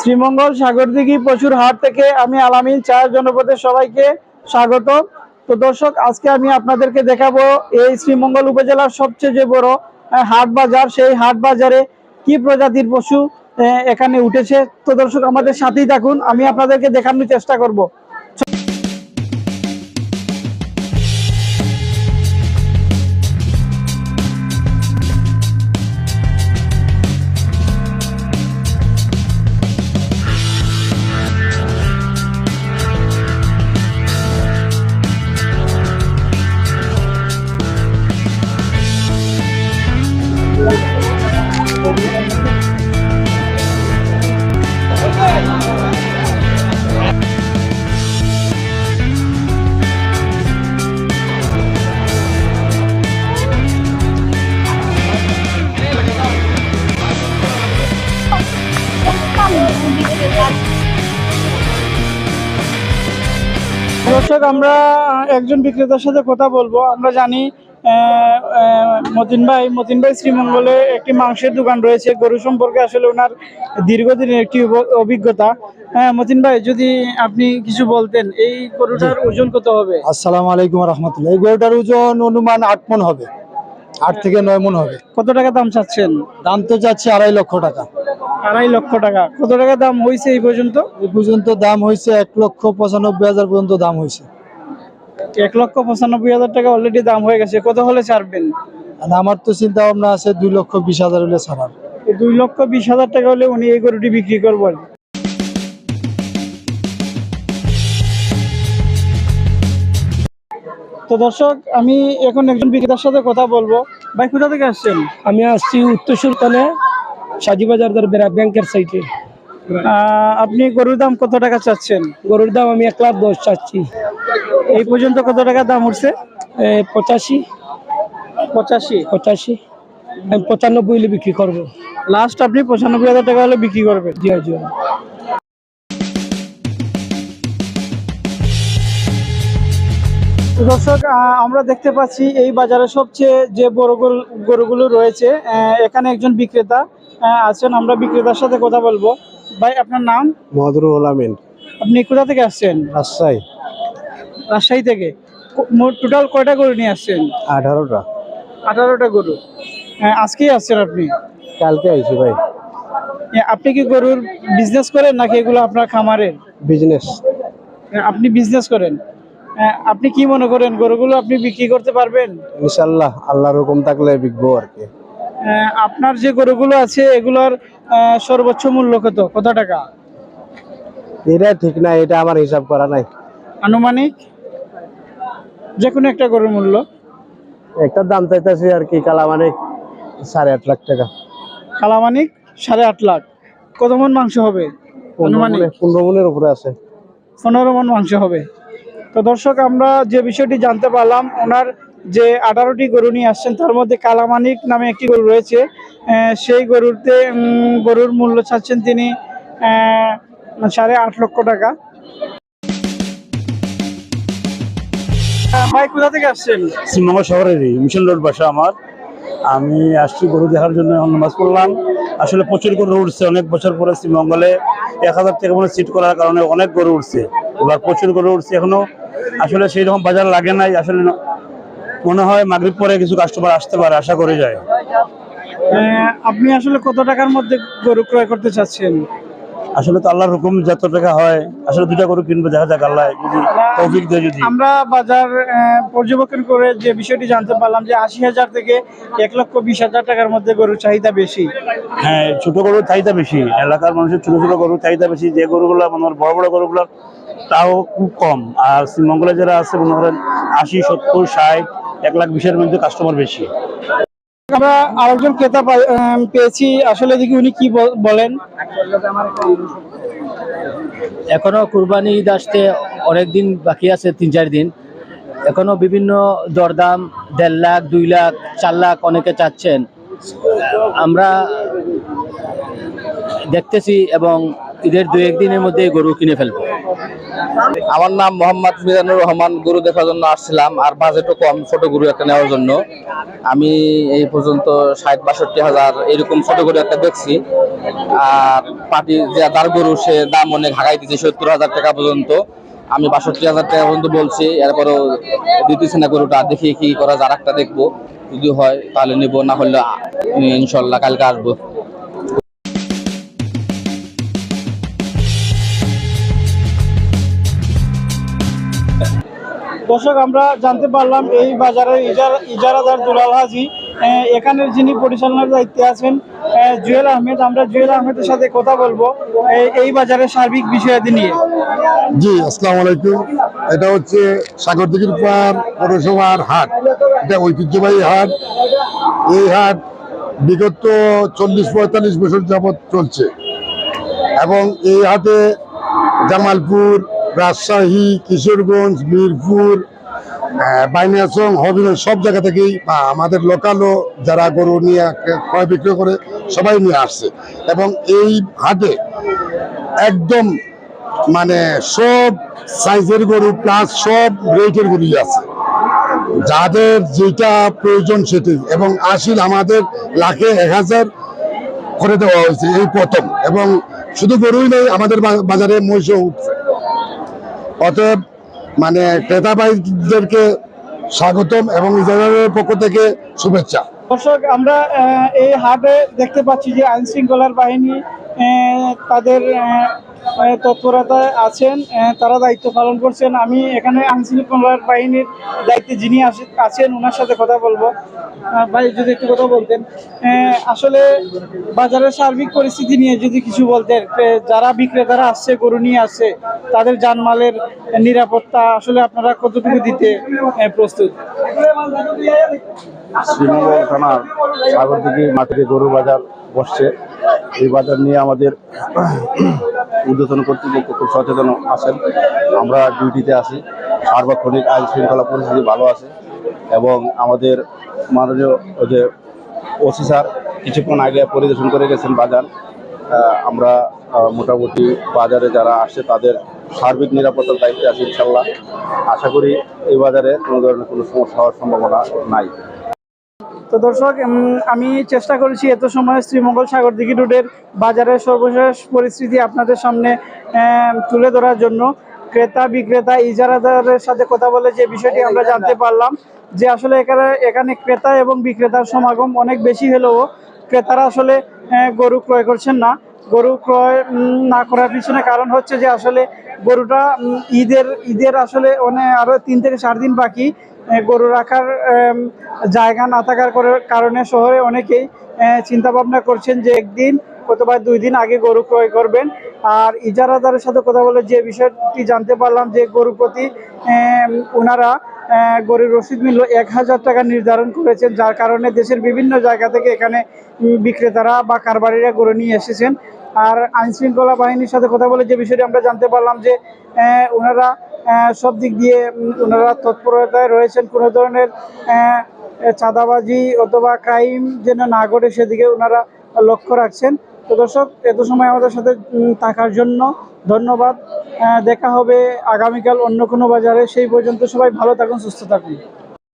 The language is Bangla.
শ্রীমঙ্গল সাগরদিঘি পশুর হাট থেকে আমি আলামিন চার জনপদের সবাইকে স্বাগত তো দর্শক, আজকে আমি আপনাদেরকে দেখাবো এই শ্রীমঙ্গল উপজেলার সবচেয়ে যে বড় হাট বাজার। সেই হাট বাজারে কি প্রজাতির পশু এখানে উঠেছে? তো দর্শক, আমাদের সাথেই থাকুন, আমি আপনাদেরকে দেখানোর চেষ্টা করব। দর্শক আমরা একজন বিক্রেতার সাথে কথা বলব। আমরা জানি মতিন ভাই মতিন ভাই শ্রীমঙ্গলে একটি মাংসের দোকান রয়েছে। গরু সম্পর্কে আসলে ওনার দীর্ঘদিনের একটি অভিজ্ঞতা। হ্যাঁ মতিন ভাই যদি আপনি কিছু বলতেন এই গরুটার ওজন কত হবে? আসসালামু আলাইকুম রহমতুল্লাহ। এই গরুটার ওজন অনুমান আট মন হবে। আট থেকে নয় মন হবে। কত টাকা দাম চাচ্ছেন? দাম তো যাচ্ছে আড়াই লক্ষ টাকা। আড়াই লক্ষ টাকা। কত টাকা দাম হয়েছে এই পর্যন্ত? এই পর্যন্ত দাম হয়েছে এক লক্ষ পঁচানব্বই হাজার পর্যন্ত দাম হয়েছে এক লক্ষ পঁচানব্বই হাজার টাকা অলরেডি দাম হয়ে গেছে। কত হলে ছাড়বেন? আমার তো চিন্তা ভাবনা আছে দুই লক্ষ বিশ হাজার হলে ছাড়ার। দুই লক্ষ বিশ হাজার টাকা হলে উনি এই গরুটি বিক্রি করবেন তো দর্শক আমি এখন একজন বিক্রেতার সাথে কথা বলব। ভাই কোথা থেকে আসছেন? আমি আসছি উত্তর সুলতানে সাজিবাজার দরবেরা ব্যাংকের সাইটে। আপনি গরুর দাম কত টাকা চাচ্ছেন? গরুর দাম আমি এক লাখ দশ চাচ্ছি। এই পর্যন্ত কত টাকা দাম উঠছে? পঁচাশি। পঁচাশি? পঁচাশি। আমি পঁচানব্বই হলে বিক্রি করব। লাস্ট আপনি পঁচানব্বই হাজার টাকা হলে বিক্রি করবেন। জি জি। দর্শক আমরা দেখতে পাচ্ছি এই বাজারে সবচেয়ে যে বড় গরু গরুগুলো রয়েছে এখানে একজন বিক্রেতা আছেন আমরা বিক্রেতার সাথে কথা বলব। ভাই আপনার নাম? মধুরুল আমিন। আপনি কোথা থেকে আসছেন? রাজশাহী। রাজশাহী থেকে। টোটাল কয়টা গরু নিয়ে আসছেন? আঠারোটা। আঠারোটা গরু। আজকেই আসছেন আপনি? কালকে আইছি ভাই। আপনি কি গরুর বিজনেস করেন নাকি এগুলো আপনার খামারের? বিজনেস আপনি বিজনেস করেন? আপনি কি মনে করেন গরুগুলো আপনি বিক্রি করতে পারবেন? ইনশাল্লাহ আল্লাহর হুকুম থাকলে বিকবো আর কি। আপনার যে গরুগুলো আছে এগুলোর সর্বোচ্চ মূল্য কত? কত টাকা? এটা ঠিক না এটা আমার হিসাব করা নাই। আনুমানিক? যে কোনো একটা গরুর মূল্য। একটা দাম চাইতেছি আর কি কালামানিক মানে সাড়ে আট লাখ টাকা। কালামানিক সাড়ে আট লাখ। কত মন মাংস হবে? আনুমানিক। পনেরো মনের উপরে আছে। পনেরো মন মাংস হবে। তো দর্শক, আমরা যে বিষয়টি জানতে পারলাম, ওনার যে আঠারোটি গরু নিয়ে আসছেন, তার মধ্যে কালামানিক নামে একটি গরু রয়েছে। সেই গরুতে গরুর মূল্য চাচ্ছেন তিনি সাড়ে আট লক্ষ টাকা। ভাই, কোথা থেকে আসছেন? শ্রীমঙ্গল শহরেরই মিশন রোড বাসা আমার। আমি আসছি গরু দেখার জন্য নামাজ পড়লাম। আসলে প্রচুর গরু উঠছে, অনেক বছর পরে শ্রীমঙ্গলে। এক হাজার থেকে সিট করার কারণে অনেক গরু উঠছে। এবার প্রচুর গরু উঠছে এখনও। আসলে সেই রকম বাজার লাগে নাই, আসলে মনে হয় মাগরিব পরে কিছু কাস্টমার আসতে পারে, আশা করে যায়। আপনি আসলে কত টাকার মধ্যে গরু ক্রয় করতে চাচ্ছেন? আসলে তো আল্লাহর হুকুম যত টাকা হয় আসলে দুটা গরু কিনবে দেখা যাক আল্লাহ যদি তৌফিক দেয় যদি। আমরা বাজার পর্যবেক্ষণ করে যে বিষয়টি জানতে পারলাম যে আশি হাজার থেকে এক লক্ষ বিশ হাজার টাকার মধ্যে গরুর চাহিদা বেশি। হ্যাঁ ছোট গরুর চাহিদা বেশি এলাকার মানুষের ছোট ছোট গরুর চাহিদা বেশি যে গরুগুলো হয় বড় বড় গরুগুলো তাও খুব কম। আর শ্রীমঙ্গলে যারা আছে মনে করেন আশি সত্তর ষাট এক লাখ বিশের মধ্যে কাস্টমার বেশি। আমরা আরেকজন ক্রেতা পেয়েছি। আসলে দেখি উনি কি বল- বলেন। এখনও কুরবানি ঈদ আসতে অনেক দিন বাকি আছে, তিন চার দিন। এখনও বিভিন্ন দরদাম, দেড় লাখ, দুই লাখ, চার লাখ অনেকে চাচ্ছেন। আমরা দেখতেছি এবং ঈদের দু একদিনের মধ্যে গরু কিনে ফেলব। আমার নাম মোহাম্মদ মিজানুর রহমান, গরু দেখার জন্য আসছিলাম আর বাজেটও কম ছোট গরু একটা নেওয়ার জন্য। আমি এই পর্যন্ত ষাট, বাষট্টি হাজার এরকম ছোট গরু একটা দেখছি। আর পাটি যে দার গরু, সে দাম অনেক হাগাই দিচ্ছে সত্তর হাজার টাকা পর্যন্ত। আমি বাষট্টি হাজার টাকা পর্যন্ত বলছি, এরপরও দিতেছে না গরুটা, দেখি কি করা যার একটা দেখব। যদি হয় তাহলে নেব, না হলে, ইনশাল্লাহ কালকে আসব। দর্শক, আমরা জানতে পারলাম এই বাজারের ইজারা ইজারাদার দুলাল হাজি এখানের যিনি পরিচালনার দায়িত্বে আছেন জুয়েল আহমেদ। আমরা জুয়েল আহমেদের সাথে কথা বলব এই- এই বাজারের সার্বিক বিষয়াদি নিয়ে। জি, আসসালামু আলাইকুম। এটা হচ্ছে সাগরদিঘির পার পৌরসভার হাট। এটা ঐতিহ্যবাহী হাট। এই হাট বিগত চল্লিশ পঁয়তাল্লিশ বছর যাবৎ চলছে। এবং এই হাটে জামালপুর রাজশাহী, কিশোরগঞ্জ, মিরপুর বাইনাচং, হবিগঞ্জ, সব জায়গা থেকেই, বা আমাদের লোকালও যারা গরু নিয়ে ক্রয় বিক্রয় করে, সবাই নিয়ে আসছে। এবং এই হাটে একদম মানে সব সাইজের গরু প্লাস সব রেটের গরু আছে। যাদের যেটা প্রয়োজন সেটি এবং আসিল আমাদের লাখে এক হাজার করে দেওয়া হয়েছে এই প্রথম। এবং শুধু গরুই নেই আমাদের বাজারে মহিষও উঠছে। অতএব মানে ক্রেতা ভাইদেরকে স্বাগতম এবং ইজারের পক্ষ থেকে শুভেচ্ছা। দর্শক, আমরা এই হাটে দেখতে পাচ্ছি যে আইন শৃঙ্খলার বাহিনী তাদের তৎপরতায় আছেন তারা দায়িত্ব পালন করছেন। আমি এখানে আইন শৃঙ্খলার বাহিনীর দায়িত্বে যিনি আছেন ওনার সাথে কথা বলব। ভাই, যদি একটু কথা বলতেন। আসলে বাজারের সার্বিক পরিস্থিতি নিয়ে যদি কিছু বলতেন যারা বিক্রেতারা আসছে, গরু নিয়ে আসছে, তাদের জানমালের নিরাপত্তা আসলে আপনারা কতটুকু দিতে প্রস্তুত? শ্রীমঙ্গল থানার সাগরদিঘি মাটিতে গরু বাজার বসছে। এই বাজার নিয়ে আমাদের ঊর্ধ্বতন কর্তৃপক্ষ খুব সচেতন আছেন। আমরা ডিউটিতে আছি। সার্বক্ষণিক আইন শৃঙ্খলা পরিস্থিতি ভালো আছে এবং আমাদের মাননীয় যে ওসি স্যার কিছুক্ষণ আগে পরিদর্শন করে গেছেন বাজার। আমরা মোটামুটি বাজারে যারা আসছে তাদের সার্বিক নিরাপত্তার দায়িত্বে আছি ইনশাল্লাহ আশা করি এই বাজারে কোনো ধরনের কোনো সমস্যা হওয়ার সম্ভাবনা নাই। তো দর্শক আমি চেষ্টা করেছি এত সময় শ্রীমঙ্গল সাগর দিঘি রোডের বাজারের সর্বশেষ পরিস্থিতি আপনাদের সামনে তুলে ধরার জন্য। ক্রেতা বিক্রেতা ইজারাদারের সাথে কথা বলে যে বিষয়টি আমরা জানতে পারলাম যে আসলে এখানে এখানে ক্রেতা এবং বিক্রেতার সমাগম অনেক বেশি হলেও ক্রেতারা আসলে গরু ক্রয় করছেন না। গরু ক্রয় না করার পিছনে কারণ হচ্ছে যে আসলে গরুটা ঈদের ঈদের আসলে অনেক আরও তিন থেকে চার দিন বাকি গরু রাখার জায়গা না থাকার করে- কারণে শহরে অনেকেই চিন্তা ভাবনা করছেন যে একদিন অথবা দুই দিন আগে গরু ক্রয় করবেন। আর ইজারাদারের সাথে কথা বলে যে বিষয়টি জানতে পারলাম যে গরু প্রতি ওনারা গরুর রসিদ মূল্য এক হাজার টাকা নির্ধারণ করেছেন, যার কারণে দেশের বিভিন্ন জায়গা থেকে এখানে বিক্রেতারা বা কারবারিরা গরু নিয়ে এসেছেন। আর আইনশৃঙ্খলা বাহিনীর সাথে কথা বলে যে বিষয়টি আমরা জানতে পারলাম যে ওনারা সব দিক দিয়ে ওনারা তৎপরতায় রয়েছেন। কোনো ধরনের চাঁদাবাজি অথবা ক্রাইম যেন না ঘটে, সেদিকে ওনারা লক্ষ্য রাখছেন। তো দর্শক, এত সময় আমাদের সাথে থাকার জন্য ধন্যবাদ। দেখা হবে আগামীকাল অন্য কোনো বাজারে। সেই পর্যন্ত সবাই ভালো থাকুন, সুস্থ থাকুন।